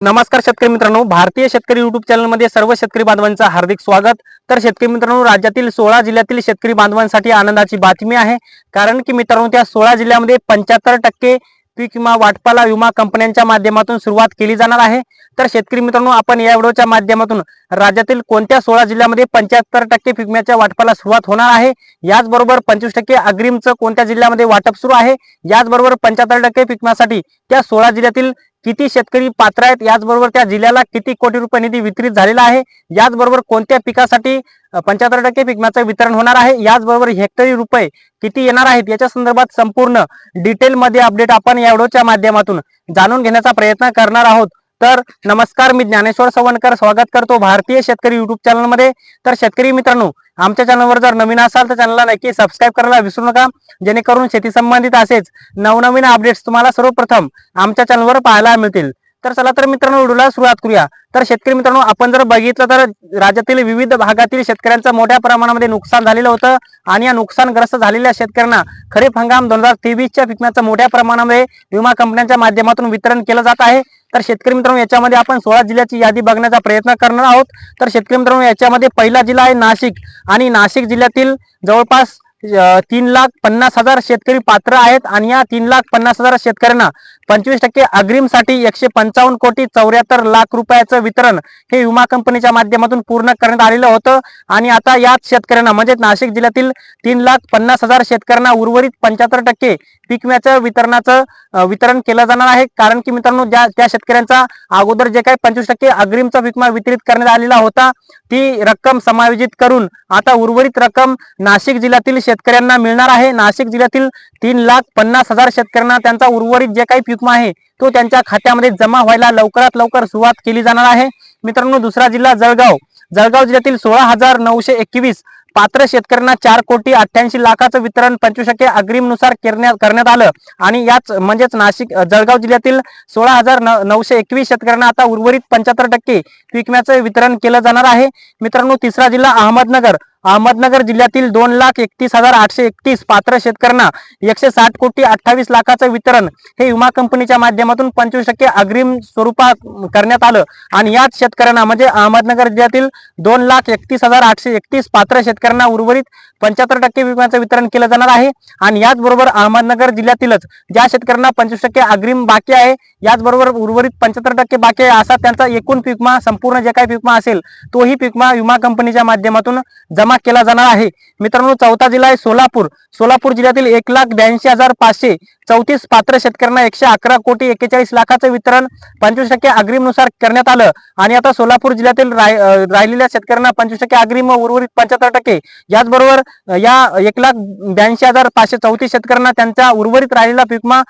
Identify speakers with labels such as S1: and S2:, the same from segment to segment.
S1: नमस्कार शेतकरी मित्रांनो भारतीय शेतकरी युट्यूब चॅनलमध्ये सर्व शेतकरी बांधवांचं हार्दिक स्वागत. तर शेतकरी मित्रांनो राज्यातील सोळा जिल्ह्यातील शेतकरी बांधवांसाठी आनंदाची बातमी आहे. कारण की मित्रांनो त्या सोळा जिल्ह्यामध्ये पंच्याहत्तर टक्के पीक विमा वाटपाला विमा कंपन्यांच्या माध्यमातून सुरुवात केली जाणार आहे. तर शेतकरी मित्रांनो आपण या व्हिडिओच्या माध्यमातून राज्यातील कोणत्या सोळा जिल्ह्यामध्ये पंच्याहत्तर टक्के पीक विम्याच्या वाटपाला सुरुवात होणार आहे? याचबरोबर पंचवीस टक्के अग्रिमचं कोणत्या जिल्ह्यामध्ये वाटप सुरू आहे? याचबरोबर पंच्याहत्तर टक्के पीक विम्यासाठी त्या सोळा जिल्ह्यातील किती शेतकरी पात्र आहेत याचबरोबर त्या जिल्ह्याला किती कोटी रुपये निधी वितरित झालेला आहे? याचबरोबर कोणत्या पिकासाठी पंच्याहत्तर टक्के पीक वितरण होणार आहे? याचबरोबर हेक्टरी रुपये किती येणार आहेत? याच्या संदर्भात संपूर्ण डिटेलमध्ये अपडेट आपण या व्हिडिओच्या माध्यमातून जाणून घेण्याचा प्रयत्न करणार आहोत. तर नमस्कार मी ज्ञानेश्वर सवणकर. स्वागत करतो भारतीय शेतकरी युट्यूब चॅनलमध्ये तर शेतकरी मित्रांनो आमच्या चॅनलवर जर नवीन असाल तर चॅनलला नक्की सबस्क्राईब करायला विसरू नका. जेणेकरून शेती संबंधित असेच नवनवीन अपडेट्स तुम्हाला सर्वप्रथम आमच्या चॅनलवर पाहायला मिळतील. तर चला तर मित्रांनो व्हिडिओला सुरुवात करूया. तर शेतकरी मित्रांनो आपण जर बघितलं तर राज्यातील विविध भागातील शेतकऱ्यांचं मोठ्या प्रमाणामध्ये नुकसान झालेलं होतं आणि या नुकसानग्रस्त झालेल्या शेतकऱ्यांना खरीप हंगाम दोन हजार तेवीसच्या पिकण्याचं मोठ्या प्रमाणामध्ये विमा कंपन्यांच्या माध्यमातून वितरण केलं जात आहे. तर शेतकरी मित्रांनो याच्यामध्ये आपण सोळा जिल्ह्याची यादी बघण्याचा प्रयत्न करणार आहोत. तर शेतकरी मित्रांनो याच्यामध्ये पहिला जिल्हा आहे नाशिक. आणि नाशिक जिल्ह्यातील जवळपास तीन लाख पन्नास हजार शेतकरी पात्र आहेत आणि या तीन लाख पन्नास हजार शेतकऱ्यांना पंचवीस टक्के अग्रिमसाठी एकशे पंचावन्न कोटी चौऱ्याहत्तर लाख रुपयाचं वितरण हे विमा कंपनीच्या माध्यमातून पूर्ण करण्यात आलेलं होतं. आणि आता याच शेतकऱ्यांना म्हणजे नाशिक जिल्ह्यातील तीन लाख पन्नास हजार शेतकऱ्यांना उर्वरित पंच्याहत्तर टक्के पीक विम्याचं वितरणाचं वितरण केलं जाणार आहे. कारण की मित्रांनो ज्या त्या शेतकऱ्यांचा अगोदर जे काही पंचवीस टक्के अग्रिमचा पीक विमा वितरित करण्यात आलेला होता ती रक्कम समायोजित करून आता उर्वरित रक्कम नाशिक जिल्ह्यातील शेतकऱ्यांना मिळणार आहे. नाशिक जिल्ह्यातील तीन लाख पन्नास हजार शेतकऱ्यांना त्यांचा उर्वरित जे काही पीकमा आहे तो त्यांच्या खात्यामध्ये जमा व्हायला लवकरात लवकर सुरुवात केली जाणार आहे. मित्रांनो दुसरा जिल्हा जळगाव. जळगाव जिल्ह्यातील सोळा हजार नऊशे एकवीस पात्र शेतकऱ्यांना चार कोटी अठ्ठ्याऐंशी लाखाचं वितरण पंचवीस टक्के अग्रिमनुसार करण्यात आलं. आणि याच म्हणजेच नाशिक जळगाव जिल्ह्यातील सोळा हजार नऊशे एकवीस शेतकऱ्यांना आता उर्वरित पंच्याहत्तर टक्के पीक वितरण केलं जाणार आहे. मित्रांनो तिसरा जिल्हा अहमदनगर. अहमदनगर जिल्ह्यातील दोन लाख एकतीस हजार आठशे एकतीस पात्र शेतकऱ्यांना एकशे साठ कोटी अठ्ठावीस लाखाचं वितरण हे विमा कंपनीच्या माध्यमातून पंचवीस टक्के अग्रिम स्वरूपात करण्यात आलं. आणि याच शेतकऱ्यांना म्हणजे अहमदनगर जिल्ह्यातील दोन लाख एकतीस हजार आठशे एकतीस पात्र शेतकऱ्यांना उर्वरित पंच्याहत्तर टक्के विम्याचं वितरण केलं जाणार आहे. आणि याचबरोबर अहमदनगर जिल्ह्यातीलच ज्या शेतकऱ्यांना पंचवीस टक्के अग्रिम बाकी आहे याचबरोबर उर्वरित पंच्याहत्तर टक्के बाकी आहे असा त्यांचा एकूण पीकमा संपूर्ण जे काही पीकमा असेल तोही पीकमा विमा कंपनीच्या माध्यमातून जमा केला जाणार आहे. मित्रांनो चौथा जिल्हा आहे सोलापूर. सोलापूर जिल्ह्यातील एक लाख ब्याऐंशी हजार पाचशे चौतीस पात्र शेतकऱ्यांना एकशे अकरा कोटी एक्केचाळीस लाखाचं वितरण पंचवीस टक्के अग्रिमनुसार करण्यात आलं. आणि आता सोलापूर जिल्ह्यातील राय- राहिलेल्या शेतकऱ्यांना पंचवीस टक्के अग्रिम उर्वरित पंच्याहत्तर टक्के. याचबरोबर या एक लाख ब्याऐंशी हजार पाचशे चौतीस शेतकऱ्यांना त्यांचा उर्वरित राहिलेला पिकमा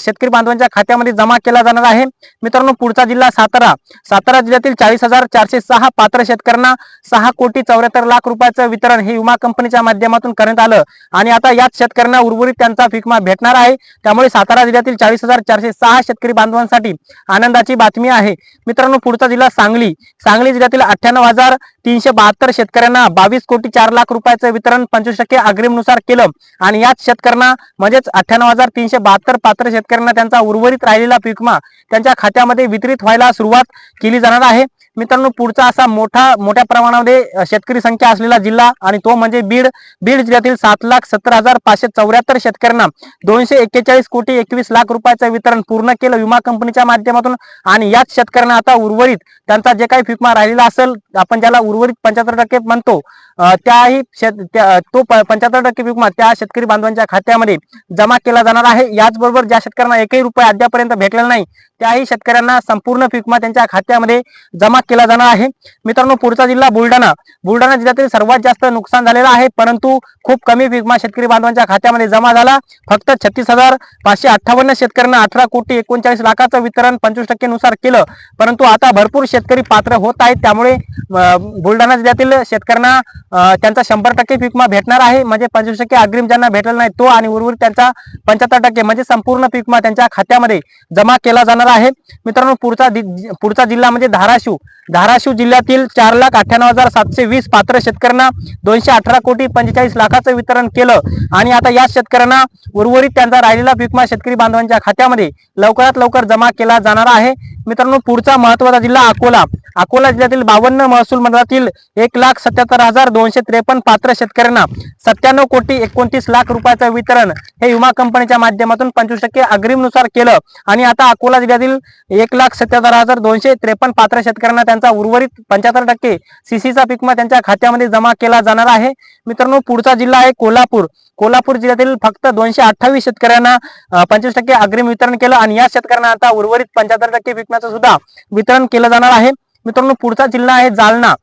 S1: शेतकरी बांधवांच्या खात्यामध्ये जमा केला जाणार आहे. मित्रांनो पुढचा जिल्हा सातारा. सातारा जिल्ह्यातील चाळीस हजार चारशे सहा पात्र शेतकऱ्यांना सहा कोटी चौऱ्याहत्तर लाख रुपयाचं वितरण हे विमा कंपनीच्या माध्यमातून करण्यात आलं. आणि आता याच शेतकऱ्यांना उर्वरित त्यांचा पिकमा भेटणार आहे. त्यामुळे सातारा जिल्ह्यातील चाळीस हजार चारशे सहा शेतकरी बांधवांसाठी आनंदाची बातमी आहे. मित्रांनो पुढचा जिल्हा सांगली. सांगली जिल्ह्यातील अठ्ठ्याण्णव हजार तीनशे बहात्तर शेतकऱ्यांना बावीस कोटी चार लाख रुपयाचं वितरण पंचवीस टक्के अग्रिमनुसार केलं आणि याच शेतकऱ्यांना म्हणजेच अठ्ठ्याण्णव हजार तीनशे बहात्तर पात्र शेतकऱ्यांना त्यांचा उर्वरित राहिलेला पीक त्यांच्या खात्यामध्ये वितरित व्हायला सुरुवात केली जाणार आहे. मित्रांनो पुढचा असा मोठा मोठ्या प्रमाणामध्ये शेतकरी संख्या असलेला जिल्हा आणि तो म्हणजे बीड बीड जिल्ह्यातील सात लाख सत्तर हजार पाचशे चौऱ्याहत्तर शेतकऱ्यांना दोनशे एक्केचाळीस कोटी एकवीस लाख रुपयाचं वितरण पूर्ण केलं विमा कंपनीच्या माध्यमातून. आणि याच शेतकऱ्यांना आता उर्वरित त्यांचा जे काही फिकमा राहिलेला असेल आपण ज्याला उर्वरित पंच्याहत्तर टक्के म्हणतो त्याही शेत त्या- तो पंच्याहत्तर टक्के विकमा विमा त्या शेतकरी बांधवांच्या खात्यामध्ये जमा केला जाणार आहे. याचबरोबर ज्या शेतकऱ्यांना एकही रुपये अद्यापर्यंत भेटलेला नाही त्याही शेतकऱ्यांना संपूर्ण विकमा विमा त्यांच्या खात्यामध्ये जमा केला जाणार आहे. मित्रांनो पुढचा जिल्हा बुलढाणा. बुलढाणा जिल्ह्यातील सर्वात जास्त नुकसान झालेलं आहे परंतु खूप कमी विकमा विमा शेतकरी बांधवांच्या खात्यामध्ये जमा झाला. फक्त छत्तीस हजार पाचशे अठ्ठावन्न शेतकऱ्यांना अठरा कोटी एकोणचाळीस लाखाचं वितरण पंचवीस टक्के नुसार केलं. परंतु आता भरपूर शेतकरी पात्र होत आहेत. त्यामुळे बुलढाणा जिल्ह्यातील शेतकऱ्यांना त्यांचा शंभर टक्के पीकमा भेटणार आहे. म्हणजे पंचवीस टक्के अग्रिम ज्यांना भेटला नाही तो आणि उर्वरित त्यांचा पंच्याहत्तर टक्के म्हणजे संपूर्ण पीकमा त्यांच्या खात्यामध्ये जमा केला जाणार आहे. मित्रांनो पुढचा दि- पुढचा जिल्हा म्हणजे धाराशिव. धाराशिव जिल्ह्यातील चार लाख अठ्ठ्याण्णव हजार सातशे वीस पात्र शेतकऱ्यांना दोनशे अठरा कोटी पंचेचाळीस लाखाचं वितरण केलं. आणि आता या शेतकऱ्यांना उर्वरित त्यांचा राहिलेला पीकमा शेतकरी बांधवांच्या खात्यामध्ये लवकरात लवकर जमा केला जाणार आहे. मित्रांनो पुढचा महत्त्वाचा जिल्हा अकोला. अकोला जिल्ह्यातील बावन्न महसूल मंडळातील एक लाख सत्याहत्तर हजार दोनशे त्रेपन्न पात्र शेतकऱ्यांना सत्त्याण्णव कोटी एकोणतीस लाख रुपयाचं वितरण हे विमा कंपनीच्या माध्यमातून पंचवीस टक्के अग्रिमनुसार केलं. आणि आता अकोला जिल्ह्यातील एक लाख सत्याहत्तर हजार दोनशे त्रेपन्न पात्र शेतकऱ्यांना त्यांचा उर्वरित पंच्याहत्तर टक्के सीसीचा पिकमा त्यांच्या खात्यामध्ये जमा केला जाणार आहे. मित्रांनो पुढचा जिल्हा आहे कोल्हापूर. कोल्हापूर जिल्ह्यातील फक्त दोनशे अठ्ठावीस शेतकऱ्यांना पंचवीस टक्के अग्रिम वितरण केलं आणि या शेतकऱ्यांना आता उर्वरित पंच्याहत्तर टक्के पिकम्याचं सुद्धा वितरण केलं जाणार आहे. मित्रांनो पुढचा जिल्हा आहे जालना.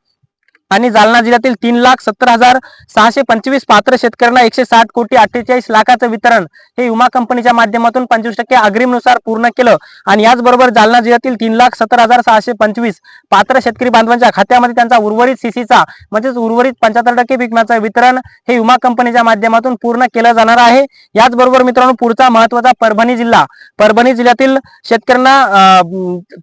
S1: आणि जालना जिल्ह्यातील तीन लाख सत्तर हजार सहाशे पंचवीस पात्र शेतकऱ्यांना एकशे साठ कोटी अठ्ठेचाळीस लाखाचं वितरण हे विमा कंपनीच्या माध्यमातून पंचवीस टक्के अग्रिमनुसार पूर्ण केलं. आणि याचबरोबर जालना जिल्ह्यातील तीन लाख सत्तर हजार सहाशे पंचवीस पात्र शेतकरी बांधवांच्या खात्यामध्ये त्यांचा उर्वरित सीसीचा म्हणजेच उर्वरित पंच्याहत्तर टक्के पिकम्याचं वितरण हे विमा कंपनीच्या माध्यमातून पूर्ण केलं जाणार आहे. याचबरोबर मित्रांनो पुढचा महत्त्वाचा परभणी जिल्हा. परभणी जिल्ह्यातील शेतकऱ्यांना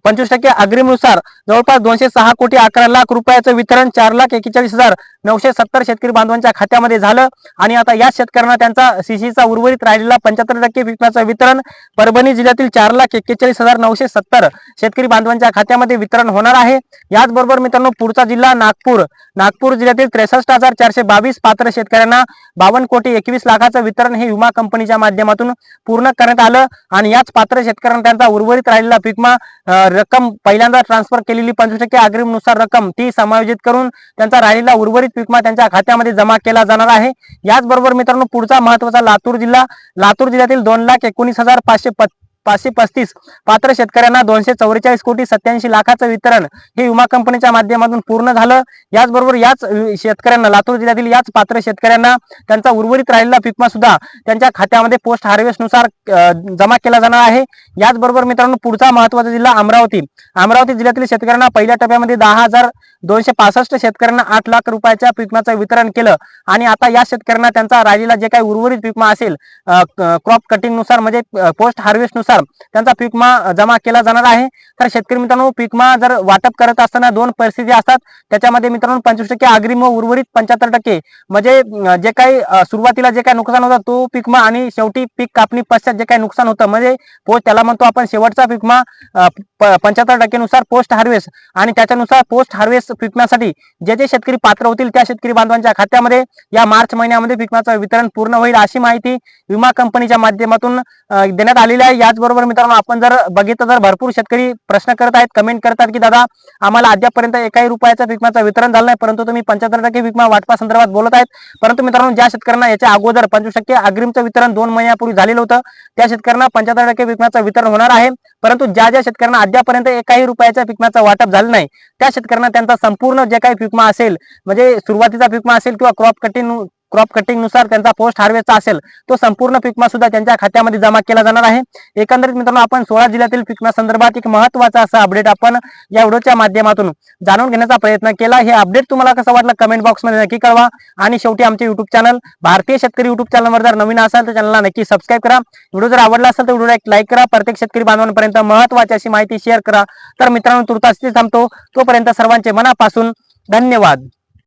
S1: पंचवीस टक्के अग्रिमनुसार जवळपास दोनशे सहा कोटी अकरा लाख रुपयाचं वितरण चार लाख एक्केचाळीस हजार नऊशे सत्तर शेतकरी बांधवांच्या खात्यामध्ये झालं. आणि आता या शेतकऱ्यांना त्यांचा सीसीचा उर्वरित राहिलेला पंच्याहत्तर टक्के पिकाचं वितरण परभणी जिल्ह्यातील चार लाख एक्केचाळीस हजार नऊशे सत्तर शेतकरी बांधवांच्या खात्यामध्ये वितरण होणार आहे. याचबरोबर मित्रांनो पुढचा जिल्हा नागपूर. नागपूर जिल्ह्यातील त्रेसष्ट हजार चारशे बावीस पात्र शेतकऱ्यांना बावन्न कोटी एकवीस लाखाचं वितरण हे विमा कंपनीच्या माध्यमातून पूर्ण करण्यात आलं. आणि याच पात्र शेतकऱ्यांना त्यांचा उर्वरित राहिलेला पिकमा रक्कम पहिल्यांदा ट्रान्सफर केलेली पंचवीस टक्के अग्रिमनुसार रक्कम ती समायोजित करून त्यांचा राहिलेला उर्वरित पिकमा त्यांच्या खात्यामध्ये जमा केला जाणार आहे. याचबरोबर मित्रांनो पुढचा महत्त्वाचा लातूर जिल्हा लातूर जिल्ह्यातील दोन लाख एकोणीस हजार पाचशे प- पाचशे पस्तीस. पात्र शेतकऱ्यांना दोनशे चौवेचाळीस कोटी सत्याऐंशी लाखाचं वितरण हे विमा कंपनीच्या माध्यमातून पूर्ण झालं. याचबरोबर याच शेतकऱ्यांना लातूर जिल्ह्यातील याच पात्र शेतकऱ्यांना त्यांचा उर्वरित राहिलेला पिकमा सुद्धा त्यांच्या खात्यामध्ये पोस्ट हार्वेस्टनुसार जमा केला जाणार आहे. याचबरोबर मित्रांनो पुढचा महत्त्वाचा जिल्हा अमरावती. अमरावती जिल्ह्यातील शेतकऱ्यांना पहिल्या टप्प्यामध्ये दहा हजार दोनशे पासष्ट शेतकऱ्यांना आठ लाख रुपयाच्या पिकमाचं वितरण केलं. आणि आता या शेतकऱ्यांना त्यांचा राहिलेला जे काही उर्वरित पिकमा असेल क्रॉप कटिंगनुसार म्हणजे पोस्ट हार्वेस्टनुसार नुसार त्यांचा पीकमा जमा केला जाणार आहे. तर शेतकरी मित्रांनो पीकमा जर वाटप करत असताना दोन परिस्थिती असतात. त्याच्यामध्ये मित्रांनो पंचवीस टक्के अग्रिम व उर्वरित पंच्याहत्तर टक्के. म्हणजे जे काही सुरुवातीला जे काही नुकसान होतं तो पीकमा आणि शेवटी पीक कापणी पश्चात जे काही नुकसान होतं म्हणजे पोस्ट त्याला म्हणतो आपण शेवटचा पीकमा पंच्याहत्तर टक्केनुसार पोस्ट हार्वेस्ट. आणि त्याच्यानुसार पोस्ट हार्वेस्ट पिकण्यासाठी जे जे शेतकरी पात्र होतील त्या शेतकरी बांधवांच्या खात्यामध्ये या मार्च महिन्यामध्ये पिकमाचं वितरण पूर्ण होईल अशी माहिती विमा कंपनीच्या माध्यमातून देण्यात आलेली आहे. याच त्याचबरोबर मित्रांनो आपण जर बघितलं तर भरपूर शेतकरी प्रश्न करत आहेत कमेंट करतात की दादा आम्हाला अद्यापर्यंत एकाही रुपयाचा विकमाचं वितरण झालं नाही परंतु तुम्ही पंच्याहत्तर टक्के विकमा वाटपा संदर्भात बोलत आहेत. परंतु मित्रांनो ज्या शेतकऱ्यांना याच्या अगोदर पंचवीस टक्के अग्रिमचं वितरण दोन महिन्यापूर्वी झालेलं होतं त्या शेतकऱ्यांना पंच्याहत्तर टक्के विकमाचं वितरण होणार आहे. परंतु ज्या ज्या शेतकऱ्यांना अद्यापर्यंत एकाही रुपयाच्या पिकमाचं वाटप झालं नाही त्या शेतकऱ्यांना त्यांचा संपूर्ण जे काही पिकमा असेल म्हणजे सुरुवातीचा पिकमा असेल किंवा क्रॉप कटिंग क्रॉप कटिंगनुसार त्यांचा पोस्ट हार्वेस्टचा असेल तो संपूर्ण पिकमा सुद्धा त्यांच्या खात्यामध्ये जमा केला जाणार आहे. एकंदरीत मित्रांनो आपण सोळा जिल्ह्यातील पिकमा संदर्भात एक महत्त्वाचा असा अपडेट आपण या व्हिडिओच्या माध्यमातून जाणून घेण्याचा प्रयत्न केला. हे अपडेट तुम्हाला कसं वाटलं कमेंट बॉक्समध्ये नक्की कळवा. आणि शेवटी आमचे युट्यूब चॅनल भारतीय शेतकरी युट्यूब चॅनलवर जर नवीन असाल तर चॅनलला नक्की सबस्क्राईब करा. व्हिडिओ जर आवडला असेल तर व्हिडिओला एक लाईक करा. प्रत्येक शेतकरी बांधवांपर्यंत महत्वाची अशी माहिती शेअर करा. तर मित्रांनो तुर्तास थांबतो. तोपर्यंत सर्वांचे मनापासून धन्यवाद.